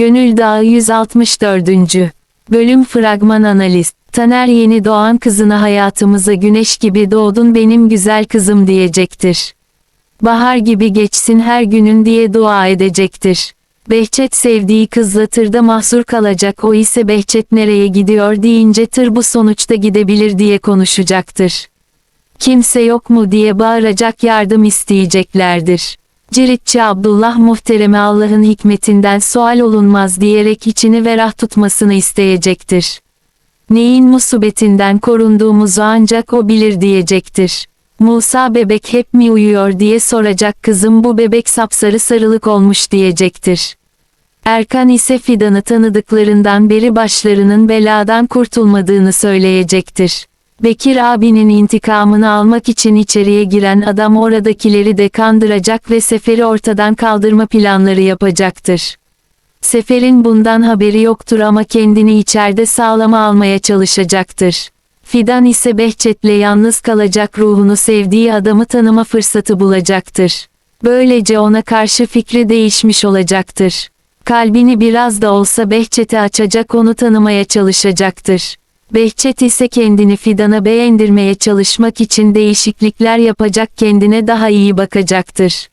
Gönül Dağı 164. Bölüm Fragman Analiz Taner yeni doğan kızına hayatımıza güneş gibi doğdun benim güzel kızım diyecektir. Bahar gibi geçsin her günün diye dua edecektir. Behçet sevdiği kızla tırda mahsur kalacak o ise Behçet nereye gidiyor deyince tır bu sonuçta gidebilir diye konuşacaktır. Kimse yok mu diye bağıracak yardım isteyeceklerdir. Ciritçi Abdullah muhtereme Allah'ın hikmetinden sual olunmaz diyerek içini ferah tutmasını isteyecektir. Neyin musibetinden korunduğumuzu ancak o bilir diyecektir. Musa bebek hep mi uyuyor diye soracak kızım bu bebek sapsarı sarılık olmuş diyecektir. Erkan ise Fidan'ı tanıdıklarından beri başlarının beladan kurtulmadığını söyleyecektir. Bekir abinin intikamını almak için içeriye giren adam oradakileri de kandıracak ve Sefer'i ortadan kaldırma planları yapacaktır. Sefer'in bundan haberi yoktur ama kendini içeride sağlama almaya çalışacaktır. Fidan ise Behçet'le yalnız kalacak ruhunu sevdiği adamı tanıma fırsatı bulacaktır. Böylece ona karşı fikri değişmiş olacaktır. Kalbini biraz da olsa Behçet'e açacak onu tanımaya çalışacaktır. Behçet ise kendini Fidan'a beğendirmeye çalışmak için değişiklikler yapacak kendine daha iyi bakacaktır.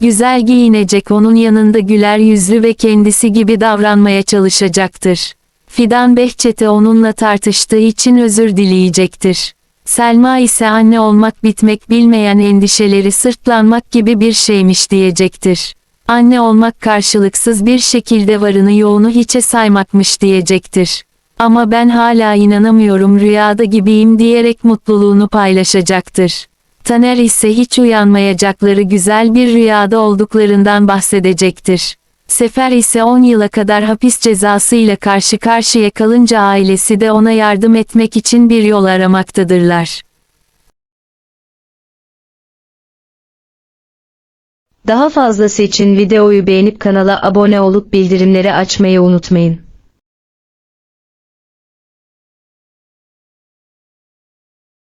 Güzel giyinecek onun yanında güler yüzlü ve kendisi gibi davranmaya çalışacaktır. Fidan Behçet'e onunla tartıştığı için özür dileyecektir. Selma ise anne olmak bitmek bilmeyen endişeleri sırtlanmak gibi bir şeymiş diyecektir. Anne olmak karşılıksız bir şekilde varını yoğunu hiçe saymakmış diyecektir. Ama ben hala inanamıyorum rüyada gibiyim diyerek mutluluğunu paylaşacaktır. Taner ise hiç uyanmayacakları güzel bir rüyada olduklarından bahsedecektir. Sefer ise 10 yıla kadar hapis cezasıyla karşı karşıya kalınca ailesi de ona yardım etmek için bir yol aramaktadırlar. Daha fazlası için videoyu beğenip kanala abone olup bildirimleri açmayı unutmayın.